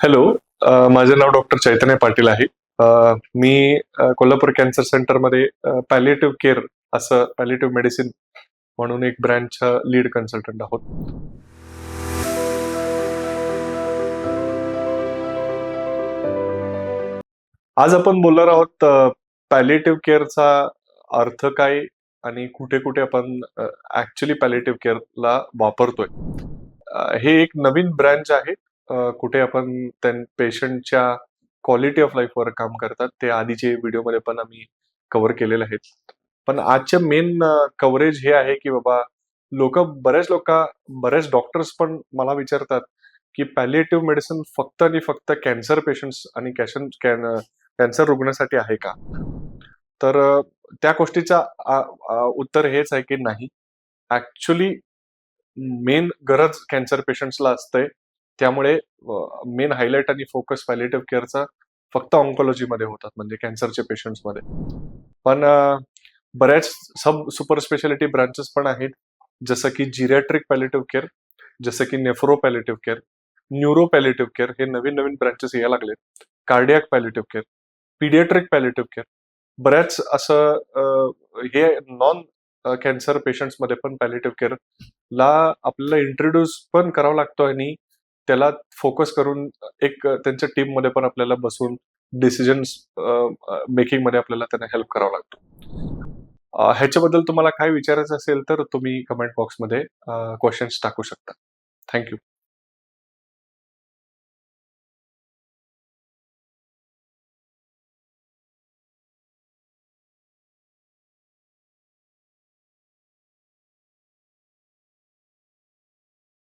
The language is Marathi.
हॅलो माझे नाव डॉक्टर चैतन्य पाटील आहे. मी कोल्हापूर कॅन्सर सेंटरमध्ये पॅलेटिव्ह केअर असं पॅलेटिव्ह मेडिसिन म्हणून एक ब्रँच लीड कन्सल्टंट आहोत. आज आपण बोलणार आहोत पॅलेटिव्ह केअरचा अर्थ काय आणि कुठे कुठे आपण ऍक्च्युली पॅलेटिव्ह केअरला वापरतोय. हे एक नवीन ब्रँच आहे. कुठे आपण त्यां पेशंटच्या क्वालिटी ऑफ लाईफवर काम करतात ते आधीचे व्हिडिओमध्ये पण आम्ही कव्हर केलेले आहेत. पण आजचे मेन कव्हरेज हे आहे की बाबा लोक बरेच लोक बरेच डॉक्टर्स पण मला विचारतात की पॅलिएटिव्ह मेडिसिन फक्त आणि फक्त कॅन्सर पेशंट्स आणि कॅशन कॅन्सर रुग्णासाठी आहे का? तर त्या गोष्टीचा उत्तर हेच आहे की नाही. ऍक्च्युली मेन गरज कॅन्सर पेशंट्सला असते त्यामुळे मेन हायलाइट आणि फोकस पॅलेटिव्ह केअरचा फक्त ऑन्कॉलॉजीमध्ये होतात म्हणजे कॅन्सरच्या पेशंट्समध्ये पण बऱ्याच सब सुपर स्पेशालिटी ब्रांचेस पण आहेत जसं की जिरॅट्रिक पॅलेटिव्ह केअर जसं की nephro palliative care neuro palliative care हे नवीन नवीन ब्रांचेस यायला लागलेत. Cardiac palliative care paediatric palliative care बऱ्याच असं हे नॉन कॅन्सर पेशंट्समध्ये पण पॅलेटिव्ह केअर ला आपल्याला इंट्रोड्यूस पण करावा लागतो आणि त्याला फोकस करून एक त्यांच्या टीममध्ये पण आपल्याला बसून डिसिजन मेकिंगमध्ये आपल्याला त्यांना हेल्प करावा लागतो. ह्याच्याबद्दल तुम्हाला काय विचारायचं असेल तर तुम्ही कमेंट बॉक्समध्ये क्वेश्चन्स टाकू शकता. थँक्यू